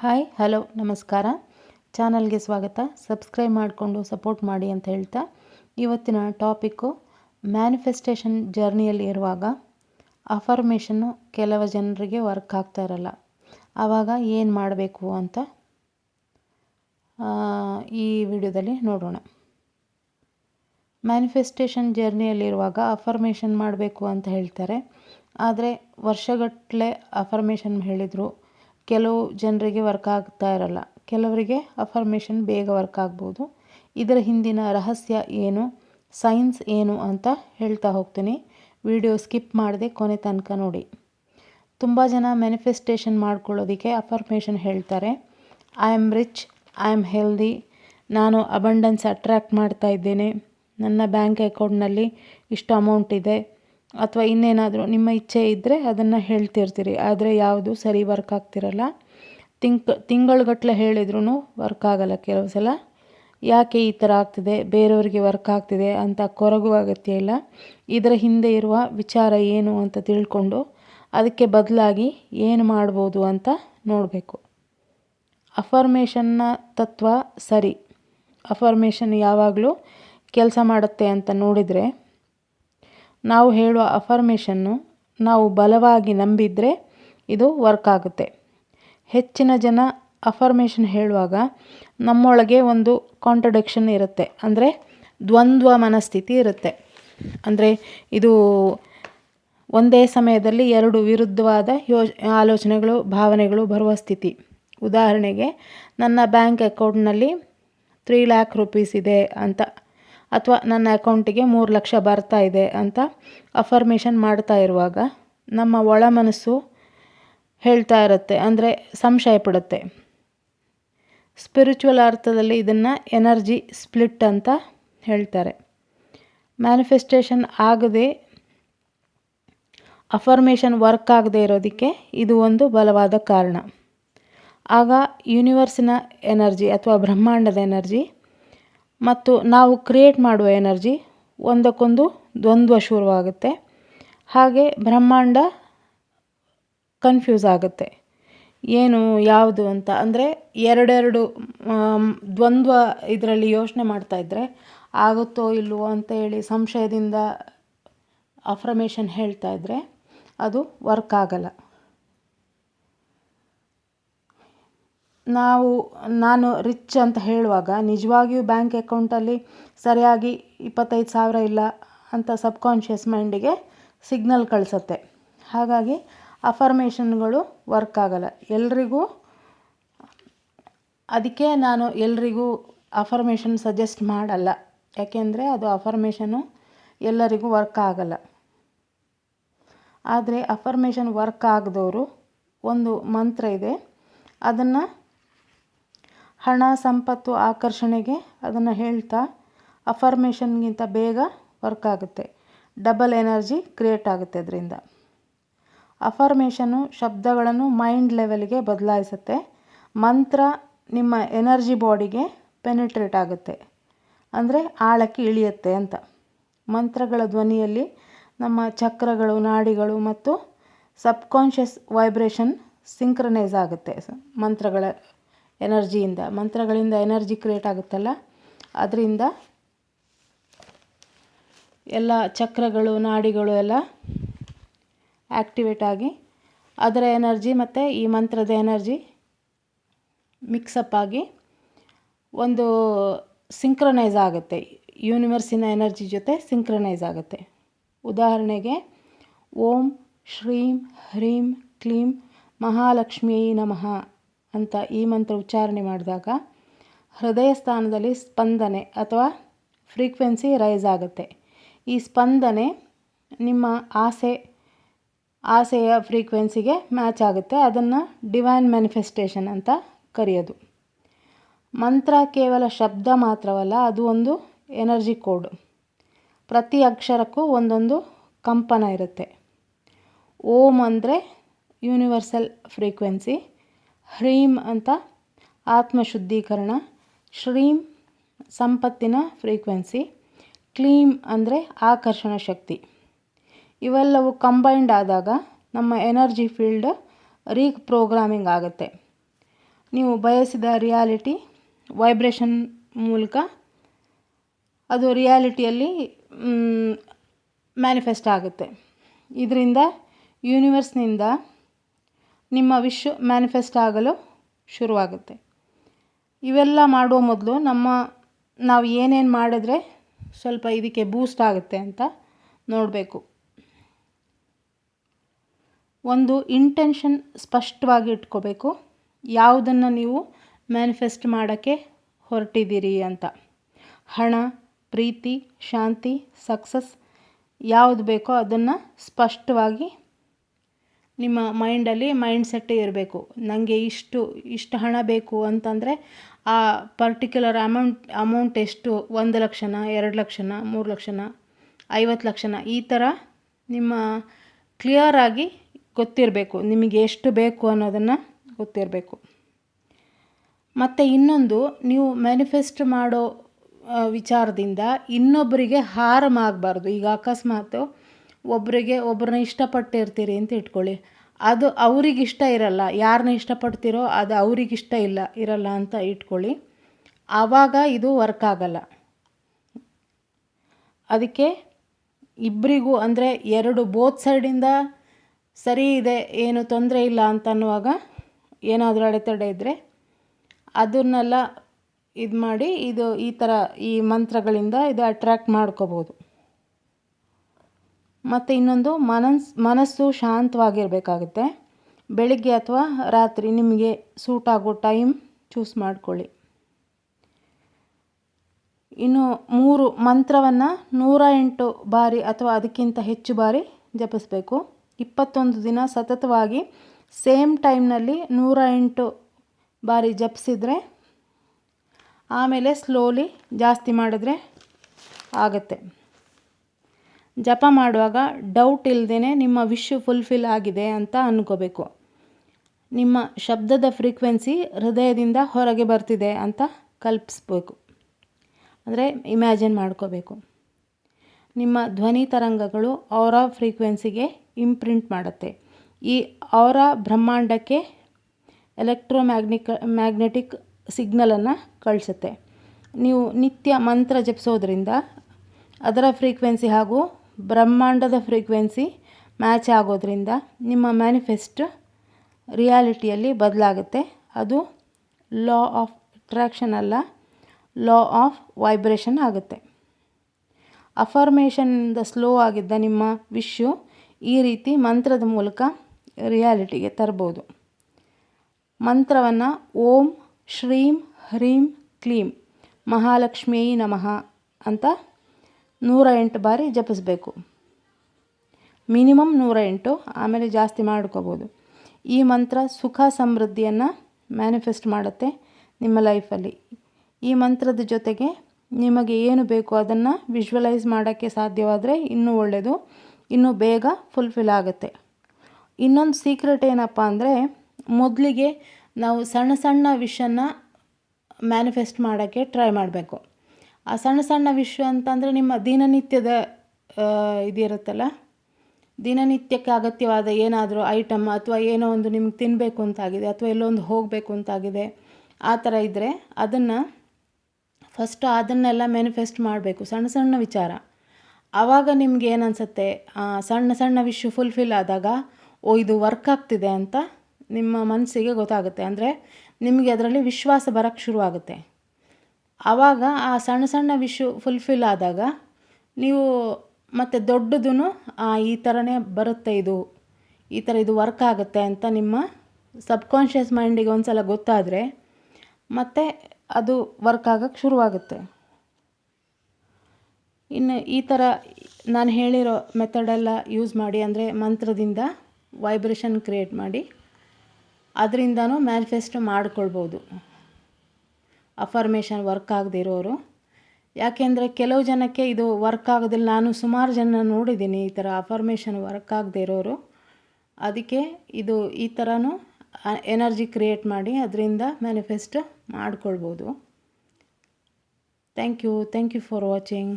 Hi hello ನಮಸ್ಕಾರ. ಚಾನಲ್ಗೆ ಸ್ವಾಗತ. ಸಬ್ಸ್ಕ್ರೈಬ್ ಮಾಡಿಕೊಂಡು ಸಪೋರ್ಟ್ ಮಾಡಿ ಅಂತ ಹೇಳ್ತಾ, ಇವತ್ತಿನ ಟಾಪಿಕ್ಕು ಮ್ಯಾನಿಫೆಸ್ಟೇಷನ್ ಜರ್ನಿಯಲ್ಲಿ ಇರುವಾಗ ಅಫರ್ಮೇಷನ್ನು ಕೆಲವು ಜನರಿಗೆ ವರ್ಕ್ ಆಗ್ತಾ ಇರಲ್ಲ. ಆವಾಗ ಏನು ಮಾಡಬೇಕು ಅಂತ ಈ ವಿಡಿಯೋದಲ್ಲಿ ನೋಡೋಣ. ಮ್ಯಾನಿಫೆಸ್ಟೇಷನ್ ಜರ್ನಿಯಲ್ಲಿರುವಾಗ ಅಫರ್ಮೇಷನ್ ಮಾಡಬೇಕು ಅಂತ ಹೇಳ್ತಾರೆ. ಆದರೆ ವರ್ಷಗಟ್ಟಲೆ ಅಫರ್ಮೇಷನ್ ಹೇಳಿದರು ಕೆಲವು ಜನರಿಗೆ ವರ್ಕ್ ಆಗ್ತಾ ಇರಲ್ಲ. ಕೆಲವರಿಗೆ ಅಫರ್ಮೇಷನ್ ಬೇಗ ವರ್ಕ್ ಆಗ್ಬೋದು. ಇದರ ಹಿಂದಿನ ರಹಸ್ಯ ಏನು ಸೈನ್ಸ್ ಏನು ಅಂತ ಹೇಳ್ತಾ ಹೋಗ್ತೀನಿ. ವಿಡಿಯೋ ಸ್ಕಿಪ್ ಮಾಡದೆ ಕೊನೆ ತನಕ ನೋಡಿ. ತುಂಬ ಜನ ಮ್ಯಾನಿಫೆಸ್ಟೇಷನ್ ಮಾಡ್ಕೊಳ್ಳೋದಕ್ಕೆ ಅಫರ್ಮೇಷನ್ ಹೇಳ್ತಾರೆ. I am rich I am healthy ನಾನು ಅಬಂಡೆನ್ಸ್ ಅಟ್ರ್ಯಾಕ್ಟ್ ಮಾಡ್ತಾ ಇದ್ದೇನೆ. ನನ್ನ ಬ್ಯಾಂಕ್ ಅಕೌಂಟ್ನಲ್ಲಿ ಇಷ್ಟು ಅಮೌಂಟ್ ಇದೆ. ಅಥವಾ ಇನ್ನೇನಾದರೂ ನಿಮ್ಮ ಇಚ್ಛೆ ಇದ್ದರೆ ಅದನ್ನು ಹೇಳ್ತಿರ್ತೀರಿ. ಆದರೆ ಯಾವುದು ಸರಿ ವರ್ಕ್ ಆಗ್ತಿರಲ್ಲ. ತಿಂಕ್ ತಿಂಗಳುಗಟ್ಟಲೆ ಹೇಳಿದ್ರೂ ವರ್ಕ್ ಆಗಲ್ಲ ಕೆಲವು ಸಲ. ಯಾಕೆ ಈ ಥರ ಆಗ್ತಿದೆ? ಬೇರೆಯವರಿಗೆ ವರ್ಕ್ ಆಗ್ತಿದೆ ಅಂತ ಕೊರಗುವ ಅಗತ್ಯ ಇಲ್ಲ. ಇದರ ಹಿಂದೆ ಇರುವ ವಿಚಾರ ಏನು ಅಂತ ತಿಳ್ಕೊಂಡು ಅದಕ್ಕೆ ಬದಲಾಗಿ ಏನು ಮಾಡ್ಬೋದು ಅಂತ ನೋಡಬೇಕು. ಅಫರ್ಮೇಷನ್ನ ತತ್ವ ಸರಿ. ಅಫರ್ಮೇಷನ್ ಯಾವಾಗಲೂ ಕೆಲಸ ಮಾಡುತ್ತೆ ಅಂತ ನೋಡಿದರೆ ನಾವು ಹೇಳುವ ಅಫರ್ಮೇಷನ್ನು ನಾವು ಬಲವಾಗಿ ನಂಬಿದರೆ ಇದು ವರ್ಕ್ ಆಗುತ್ತೆ. ಹೆಚ್ಚಿನ ಜನ ಅಫರ್ಮೇಷನ್ ಹೇಳುವಾಗ ನಮ್ಮೊಳಗೆ ಒಂದು ಕಾಂಟ್ರಡಿಕ್ಷನ್ ಇರುತ್ತೆ. ಅಂದರೆ ದ್ವಂದ್ವ ಮನಸ್ಥಿತಿ ಇರುತ್ತೆ. ಅಂದರೆ ಇದು ಒಂದೇ ಸಮಯದಲ್ಲಿ ಎರಡು ವಿರುದ್ಧವಾದ ಯೋ, ಆಲೋಚನೆಗಳು, ಭಾವನೆಗಳು ಬರುವ ಸ್ಥಿತಿ. ಉದಾಹರಣೆಗೆ, ನನ್ನ ಬ್ಯಾಂಕ್ ಅಕೌಂಟ್ನಲ್ಲಿ ತ್ರೀ ಲ್ಯಾಕ್ ರುಪೀಸ್ ಇದೆ ಅಂತ ಅಥವಾ ನನ್ನ ಅಕೌಂಟಿಗೆ ಮೂರು ಲಕ್ಷ ಬರ್ತಾ ಇದೆ ಅಂತ ಅಫರ್ಮೇಷನ್ ಮಾಡ್ತಾ ಇರುವಾಗ ನಮ್ಮ ಒಳ ಮನಸ್ಸು ಹೇಳ್ತಾ ಇರುತ್ತೆ, ಅಂದರೆ ಸಂಶಯ ಪಡುತ್ತೆ. ಸ್ಪಿರಿಚುವಲ್ ಅರ್ಥದಲ್ಲಿ ಇದನ್ನು ಎನರ್ಜಿ ಸ್ಪ್ಲಿಟ್ ಅಂತ ಹೇಳ್ತಾರೆ. ಮ್ಯಾನಿಫೆಸ್ಟೇಷನ್ ಆಗದೆ ಅಫರ್ಮೇಷನ್ ವರ್ಕ್ ಆಗದೆ ಇರೋದಕ್ಕೆ ಇದು ಒಂದು ಬಲವಾದ ಕಾರಣ. ಆಗ ಯೂನಿವರ್ಸಿನ ಎನರ್ಜಿ ಅಥವಾ ಬ್ರಹ್ಮಾಂಡದ ಎನರ್ಜಿ ಮತ್ತು ನಾವು ಕ್ರಿಯೇಟ್ ಮಾಡುವ ಎನರ್ಜಿ ಒಂದಕ್ಕೊಂದು ದ್ವಂದ್ವ ಶುರುವಾಗುತ್ತೆ. ಹಾಗೆ ಬ್ರಹ್ಮಾಂಡ ಕನ್ಫ್ಯೂಸ್ ಆಗುತ್ತೆ. ಏನು, ಯಾವುದು ಅಂತ ಅಂದರೆ ಎರಡೆರಡು ದ್ವಂದ್ವ ಇದರಲ್ಲಿ ಯೋಚನೆ ಮಾಡ್ತಾ ಇದ್ದರೆ ಆಗುತ್ತೋ ಇಲ್ಲವೋ ಅಂತ ಹೇಳಿ ಸಂಶಯದಿಂದ ಅಫರ್ಮೇಷನ್ ಹೇಳ್ತಾ ಇದ್ದರೆ ಅದು ವರ್ಕ್ ಆಗಲ್ಲ. ನಾವು, ನಾನು ರಿಚ್ ಅಂತ ಹೇಳುವಾಗ ನಿಜವಾಗಿಯೂ ಬ್ಯಾಂಕ್ ಅಕೌಂಟಲ್ಲಿ ಸರಿಯಾಗಿ ಇಪ್ಪತ್ತೈದು ಸಾವಿರ ಇಲ್ಲ ಅಂತ ಸಬ್ಕಾನ್ಷಿಯಸ್ ಮೈಂಡಿಗೆ ಸಿಗ್ನಲ್ ಕಳಿಸುತ್ತೆ. ಹಾಗಾಗಿ ಅಫರ್ಮೇಷನ್ಗಳು ವರ್ಕ್ ಆಗಲ್ಲ. ಎಲ್ರಿಗೂ, ಅದಕ್ಕೆ ನಾನು ಎಲ್ರಿಗೂ ಅಫರ್ಮೇಷನ್ ಸಜೆಸ್ಟ್ ಮಾಡಲ್ಲ. ಯಾಕೆಂದರೆ ಅದು ಅಫರ್ಮೇಷನು ಎಲ್ಲರಿಗೂ ವರ್ಕ್ ಆಗಲ್ಲ. ಆದರೆ ಅಫರ್ಮೇಷನ್ ವರ್ಕ್ ಆಗದವರು ಒಂದು ಮಂತ್ರ ಇದೆ. ಅದನ್ನು ಹಣ, ಸಂಪತ್ತು ಆಕರ್ಷಣೆಗೆ ಅದನ್ನು ಹೇಳ್ತಾ ಅಫರ್ಮೇಷನ್ಗಿಂತ ಬೇಗ ವರ್ಕ್ ಆಗುತ್ತೆ. ಡಬಲ್ ಎನರ್ಜಿ ಕ್ರಿಯೇಟ್ ಆಗುತ್ತೆ ಅದರಿಂದ. ಅಫರ್ಮೇಷನು ಶಬ್ದಗಳನ್ನು ಮೈಂಡ್ ಲೆವೆಲ್ಗೆ ಬದಲಾಯಿಸುತ್ತೆ. ಮಂತ್ರ ನಿಮ್ಮ ಎನರ್ಜಿ ಬಾಡಿಗೆ ಪೆನಿಟ್ರೇಟ್ ಆಗುತ್ತೆ. ಅಂದರೆ ಆಳಕ್ಕೆ ಇಳಿಯುತ್ತೆ ಅಂತ. ಮಂತ್ರಗಳ ಧ್ವನಿಯಲ್ಲಿ ನಮ್ಮ ಚಕ್ರಗಳು, ನಾಡಿಗಳು ಮತ್ತು ಸಬ್ಕಾನ್ಷಿಯಸ್ ವೈಬ್ರೇಷನ್ ಸಿಂಕ್ರನೈಸ್ ಆಗುತ್ತೆ ಮಂತ್ರಗಳ ಎನರ್ಜಿಯಿಂದ, ಮಂತ್ರಗಳಿಂದ ಎನರ್ಜಿ ಕ್ರಿಯೇಟ್ ಆಗುತ್ತಲ್ಲ? ಅದರಿಂದ ಎಲ್ಲ ಚಕ್ರಗಳು, ನಾಡಿಗಳು ಎಲ್ಲ ಆ್ಯಕ್ಟಿವೇಟ್ ಆಗಿ ಅದರ ಎನರ್ಜಿ ಮತ್ತು ಈ ಮಂತ್ರದ ಎನರ್ಜಿ ಮಿಕ್ಸಪ್ ಆಗಿ ಒಂದು ಸಿಂಕ್ರನೈಸ್ ಆಗುತ್ತೆ. ಯೂನಿವರ್ಸಿನ ಎನರ್ಜಿ ಜೊತೆ ಸಿಂಕ್ರನೈಸ್ ಆಗುತ್ತೆ. ಉದಾಹರಣೆಗೆ, ಓಂ ಶ್ರೀಂ ಹ್ರೀಂ ಕ್ಲೀಂ ಮಹಾಲಕ್ಷ್ಮಿಯೈ ನಮಃ. ಅಂತ ಈ ಮಂತ್ರ ಉಚ್ಚಾರಣೆ ಮಾಡಿದಾಗ ಹೃದಯ ಸ್ಥಾನದಲ್ಲಿ ಸ್ಪಂದನೆ ಅಥವಾ ಫ್ರೀಕ್ವೆನ್ಸಿ ರೈಸ್ ಆಗುತ್ತೆ. ಈ ಸ್ಪಂದನೆ ನಿಮ್ಮ ಆಸೆ, ಆಸೆಯ ಫ್ರೀಕ್ವೆನ್ಸಿಗೆ ಮ್ಯಾಚ್ ಆಗುತ್ತೆ. ಅದನ್ನು ಡಿವೈನ್ ಮ್ಯಾನಿಫೆಸ್ಟೇಷನ್ ಅಂತ ಕರೆಯೋದು. ಮಂತ್ರ ಕೇವಲ ಶಬ್ದ ಮಾತ್ರವಲ್ಲ, ಅದು ಒಂದು ಎನರ್ಜಿ ಕೋಡ್ ಪ್ರತಿ ಅಕ್ಷರಕ್ಕೂ ಒಂದೊಂದು ಕಂಪನ ಇರುತ್ತೆ. ಓಮ್ ಅಂದರೆ ಯೂನಿವರ್ಸಲ್ ಫ್ರೀಕ್ವೆನ್ಸಿ ಹ್ರೀಂ ಅಂತ ಆತ್ಮಶುದ್ಧೀಕರಣ, ಶ್ರೀಂ ಸಂಪತ್ತಿನ ಫ್ರೀಕ್ವೆನ್ಸಿ ಕ್ಲೀಮ್ ಅಂದರೆ ಆಕರ್ಷಣ ಶಕ್ತಿ. ಇವೆಲ್ಲವೂ ಕಂಬೈಂಡ್ ಆದಾಗ ನಮ್ಮ ಎನರ್ಜಿ ಫೀಲ್ಡ್ ರೀಪ್ರೋಗ್ರಾಮಿಂಗ್ ಆಗುತ್ತೆ. ನೀವು ಬಯಸಿದ ರಿಯಾಲಿಟಿ, ವೈಬ್ರೇಷನ್ ಮೂಲಕ ಅದು ರಿಯಾಲಿಟಿಯಲ್ಲಿ ಮ್ಯಾನಿಫೆಸ್ಟ್ ಆಗುತ್ತೆ. ಇದರಿಂದ ಯೂನಿವರ್ಸ್ನಿಂದ ನಿಮ್ಮ ವಿಶ್ ಮ್ಯಾನಿಫೆಸ್ಟ್ ಆಗಲು ಶುರುವಾಗುತ್ತೆ. ಇವೆಲ್ಲ ಮಾಡುವ ಮೊದಲು ನಮ್ಮ, ನಾವು ಏನೇನು ಮಾಡಿದ್ರೆ ಸ್ವಲ್ಪ ಇದಕ್ಕೆ ಬೂಸ್ಟ್ ಆಗುತ್ತೆ ಅಂತ ನೋಡಬೇಕು. ಒಂದು ಇಂಟೆನ್ಷನ್ ಸ್ಪಷ್ಟವಾಗಿ ಇಟ್ಕೋಬೇಕು. ಯಾವುದನ್ನು ನೀವು ಮ್ಯಾನಿಫೆಸ್ಟ್ ಮಾಡೋಕ್ಕೆ ಹೊರಟಿದ್ದೀರಿ ಅಂತ. ಹಣ, ಪ್ರೀತಿ, ಶಾಂತಿ ಸಕ್ಸಸ್ ಯಾವುದು ಬೇಕೋ ಅದನ್ನು ಸ್ಪಷ್ಟವಾಗಿ ನಿಮ್ಮ ಮೈಂಡಲ್ಲಿ ಮೈಂಡ್ ಸೆಟ್ ಇರಬೇಕು. ನನಗೆ ಇಷ್ಟು ಇಷ್ಟು ಹಣ ಬೇಕು ಅಂತಂದರೆ ಆ ಪರ್ಟಿಕ್ಯುಲರ್ ಅಮೌಂಟ್ ಅಮೌಂಟ್ ಎಷ್ಟು? ಒಂದು ಲಕ್ಷನ, ಎರಡು ಲಕ್ಷನ, ಮೂರು ಲಕ್ಷನ, ಐವತ್ತು ಲಕ್ಷನ, ಈ ಥರ ನಿಮ್ಮ ಕ್ಲಿಯರ್ ಆಗಿ ಗೊತ್ತಿರಬೇಕು. ನಿಮಗೆ ಎಷ್ಟು ಬೇಕು ಅನ್ನೋದನ್ನು ಗೊತ್ತಿರಬೇಕು. ಮತ್ತು ಇನ್ನೊಂದು, ನೀವು ಮ್ಯಾನಿಫೆಸ್ಟ್ ಮಾಡೋ ವಿಚಾರದಿಂದ ಇನ್ನೊಬ್ಬರಿಗೆ ಹಾರಮ್ ಆಗಬಾರ್ದು. ಈಗ ಅಕಸ್ಮಾತು ಒಬ್ಬರಿಗೆ ಒಬ್ಬರನ್ನ ಇಷ್ಟಪಟ್ಟಿರ್ತೀರಿ ಅಂತ ಇಟ್ಕೊಳ್ಳಿ. ಅದು ಅವ್ರಿಗೆ ಇಷ್ಟ ಇರಲ್ಲ. ಯಾರನ್ನ ಇಷ್ಟಪಡ್ತೀರೋ ಅದು ಅವ್ರಿಗೆ ಇಷ್ಟ ಇಲ್ಲ, ಇರಲ್ಲ ಅಂತ ಇಟ್ಕೊಳ್ಳಿ. ಆವಾಗ ಇದು ವರ್ಕ್ ಆಗಲ್ಲ. ಅದಕ್ಕೆ ಇಬ್ಬರಿಗೂ ಅಂದರೆ ಎರಡು ಬೋತ್ ಸೈಡಿಂದ ಸರಿ ಇದೆ, ಏನು ತೊಂದರೆ ಇಲ್ಲ ಅಂತ ಅನ್ನುವಾಗ ಏನಾದರೂ ಅಡೆತಡೆ ಇದ್ದರೆ ಅದನ್ನೆಲ್ಲ ಇದು ಮಾಡಿ ಇದು ಈ ಥರ ಈ ಮಂತ್ರಗಳಿಂದ ಇದು ಅಟ್ರ್ಯಾಕ್ಟ್ ಮಾಡ್ಕೋಬೋದು. ಮತ್ತು ಇನ್ನೊಂದು ಮನಸ್, ಮನಸ್ಸು ಶಾಂತವಾಗಿರಬೇಕಾಗುತ್ತೆ. ಬೆಳಿಗ್ಗೆ ಅಥವಾ ರಾತ್ರಿ ನಿಮಗೆ ಸೂಟ್ ಆಗೋ ಟೈಮ್ ಚೂಸ್ ಮಾಡಿಕೊಳ್ಳಿ. ಇನ್ನು ಮೂರು ಮಂತ್ರವನ್ನು ನೂರ ಎಂಟು ಬಾರಿ ಅಥವಾ ಅದಕ್ಕಿಂತ ಹೆಚ್ಚು ಬಾರಿ ಜಪಿಸಬೇಕು. ಇಪ್ಪತ್ತೊಂದು ದಿನ ಸತತವಾಗಿ ಸೇಮ್ ಟೈಮ್ನಲ್ಲಿ ನೂರ ಎಂಟು ಬಾರಿ ಜಪಿಸಿದರೆ, ಆಮೇಲೆ ಸ್ಲೋಲಿ ಜಾಸ್ತಿ ಮಾಡಿದ್ರೆ ಆಗುತ್ತೆ. ಜಪ ಮಾಡುವಾಗ ಡೌಟ್ ಇಲ್ಲದೇ ನಿಮ್ಮ ವಿಶ್ ಫುಲ್ಫಿಲ್ ಆಗಿದೆ ಅಂತ ಅಂದ್ಕೋಬೇಕು ನಿಮ್ಮ ಶಬ್ದದ ಫ್ರೀಕ್ವೆನ್ಸಿ ಹೃದಯದಿಂದ ಹೊರಗೆ ಬರ್ತಿದೆ ಅಂತ ಕಲ್ಪಿಸ್ಬೇಕು. ಅಂದರೆ ಇಮ್ಯಾಜಿನ್ ಮಾಡ್ಕೋಬೇಕು. ನಿಮ್ಮ ಧ್ವನಿ ತರಂಗಗಳು ಅವರ ಫ್ರೀಕ್ವೆನ್ಸಿಗೆ ಇಂಪ್ರಿಂಟ್ ಮಾಡುತ್ತೆ. ಈ ಅವರ ಬ್ರಹ್ಮಾಂಡಕ್ಕೆ ಎಲೆಕ್ಟ್ರೋಮ್ಯಾಗ್ನಿಕ್ ಮ್ಯಾಗ್ನೆಟಿಕ್ ಸಿಗ್ನಲನ್ನು ಕಳಿಸುತ್ತೆ. ನೀವು ನಿತ್ಯ ಮಂತ್ರ ಜಪಿಸೋದ್ರಿಂದ ಅದರ ಫ್ರೀಕ್ವೆನ್ಸಿ ಹಾಗೂ ಬ್ರಹ್ಮಾಂಡದ ಫ್ರೀಕ್ವೆನ್ಸಿ ಮ್ಯಾಚ್ ಆಗೋದ್ರಿಂದ ನಿಮ್ಮ ಮ್ಯಾನಿಫೆಸ್ಟ್ ರಿಯಾಲಿಟಿಯಲ್ಲಿ ಬದಲಾಗುತ್ತೆ. ಅದು ಲಾ ಆಫ್ ಅಟ್ರಾಕ್ಷನ್ ಅಲ್ಲ ಲಾ ಆಫ್ ವೈಬ್ರೇಷನ್ ಆಗುತ್ತೆ. ಅಫರ್ಮೇಷನ್ನಿಂದ ಸ್ಲೋ ಆಗಿದ್ದ ನಿಮ್ಮ ವಿಶ್ಯು ಈ ರೀತಿ ಮಂತ್ರದ ಮೂಲಕ ರಿಯಾಲಿಟಿಗೆ ತರ್ಬೋದು. ಮಂತ್ರವನ್ನು ಓಂ, ಶ್ರೀಂ, ಹ್ರೀಂ, ಕ್ಲೀಂ, ಮಹಾಲಕ್ಷ್ಮೀ ನಮಃ ಅಂತ ನೂರ ಎಂಟು ಬಾರಿ ಜಪಿಸ್ಬೇಕು. ಮಿನಿಮಮ್ ನೂರ ಎಂಟು, ಆಮೇಲೆ ಜಾಸ್ತಿ ಮಾಡ್ಕೋಬೋದು. ಈ ಮಂತ್ರ ಸುಖ ಸಮೃದ್ಧಿಯನ್ನು ಮ್ಯಾನಿಫೆಸ್ಟ್ ಮಾಡುತ್ತೆ ನಿಮ್ಮ ಲೈಫಲ್ಲಿ. ಈ ಮಂತ್ರದ ಜೊತೆಗೆ ನಿಮಗೆ ಏನು ಬೇಕು ಅದನ್ನು ವಿಶ್ವಲೈಸ್ ಮಾಡೋಕ್ಕೆ ಸಾಧ್ಯವಾದರೆ ಇನ್ನೂ ಒಳ್ಳೆಯದು ಇನ್ನೂ ಬೇಗ ಫುಲ್ಫಿಲ್ ಆಗುತ್ತೆ. ಇನ್ನೊಂದು ಸೀಕ್ರೆಟ್ ಏನಪ್ಪ ಅಂದರೆ, ಮೊದಲಿಗೆ ನಾವು ಸಣ್ಣ ಸಣ್ಣ ವಿಷನ್ನು ಮ್ಯಾನಿಫೆಸ್ಟ್ ಮಾಡೋಕ್ಕೆ ಟ್ರೈ ಮಾಡಬೇಕು. ಆ ಸಣ್ಣ ಸಣ್ಣ ವಿಷಯ ಅಂತಂದರೆ ನಿಮ್ಮ ದಿನನಿತ್ಯದ ಇದಿರುತ್ತಲ್ಲ? ದಿನನಿತ್ಯಕ್ಕೆ ಅಗತ್ಯವಾದ ಏನಾದರೂ ಐಟಮ್ ಅಥವಾ ಏನೋ ಒಂದು ನಿಮ್ಗೆ ತಿನ್ನಬೇಕು ಅಂತಾಗಿದೆ, ಅಥವಾ ಎಲ್ಲೊಂದು ಹೋಗಬೇಕು ಅಂತಾಗಿದೆ, ಆ ಥರ ಇದ್ದರೆ ಅದನ್ನು ಫಸ್ಟು ಅದನ್ನೆಲ್ಲ ಮ್ಯಾನಿಫೆಸ್ಟ್ ಮಾಡಬೇಕು, ಸಣ್ಣ ಸಣ್ಣ ವಿಚಾರ. ಆವಾಗ ನಿಮ್ಗೆ ಏನು ಅನಿಸುತ್ತೆ? ಸಣ್ಣ ಸಣ್ಣ ವಿಷಯ ಫುಲ್ಫಿಲ್ ಆದಾಗ, ಓ, ಇದು ವರ್ಕ್ ಆಗ್ತಿದೆ ಅಂತ ನಿಮ್ಮ ಮನಸ್ಸಿಗೆ ಗೊತ್ತಾಗುತ್ತೆ. ಅಂದರೆ ನಿಮಗೆ ಅದರಲ್ಲಿ ವಿಶ್ವಾಸ ಬರೋಕ್ಕೆ ಶುರುವಾಗುತ್ತೆ. ಆವಾಗ ಆ ಸಣ್ಣ ಸಣ್ಣ ವಿಷು ಫುಲ್ಫಿಲ್ ಆದಾಗ ನೀವು ಮತ್ತು ದೊಡ್ಡದೂ ಈ ಥರನೇ ಬರುತ್ತೆ ಇದು, ಈ ಥರ ಇದು ವರ್ಕ್ ಆಗುತ್ತೆ ಅಂತ ನಿಮ್ಮ ಸಬ್ಕಾನ್ಷಿಯಸ್ ಮೈಂಡಿಗೆ ಒಂದು ಸಲ ಗೊತ್ತಾದರೆ ಮತ್ತು ಅದು ವರ್ಕ್ ಆಗೋಕ್ಕೆ ಶುರುವಾಗುತ್ತೆ. ಇನ್ನು ಈ ಥರ ನಾನು ಹೇಳಿರೋ ಮೆಥಡೆಲ್ಲ ಯೂಸ್ ಮಾಡಿ, ಅಂದರೆ ಮಂತ್ರದಿಂದ ವೈಬ್ರೇಷನ್ ಕ್ರಿಯೇಟ್ ಮಾಡಿ, ಅದರಿಂದನೂ ಮ್ಯಾನಿಫೆಸ್ಟ್ ಮಾಡ್ಕೊಳ್ಬೋದು. ಅಫರ್ಮೇಷನ್ ವರ್ಕ್ ಆಗದೆ ಇರೋರು ಯಾಕೆಂದರೆ ಕೆಲವು ಜನಕ್ಕೆ ಇದು ವರ್ಕ್ ಆಗೋದಿಲ್ಲ. ನಾನು ಸುಮಾರು ಜನ ನೋಡಿದ್ದೀನಿ ಈ ಥರ ಅಫರ್ಮೇಷನ್ ವರ್ಕ್ ಆಗದೆ ಇರೋರು ಅದಕ್ಕೆ ಇದು ಈ ಥರನೂ ಎನರ್ಜಿ ಕ್ರಿಯೇಟ್ ಮಾಡಿ ಅದರಿಂದ ಮ್ಯಾನಿಫೆಸ್ಟ್ ಮಾಡ್ಕೊಳ್ಬೋದು. Thank you thank you for watching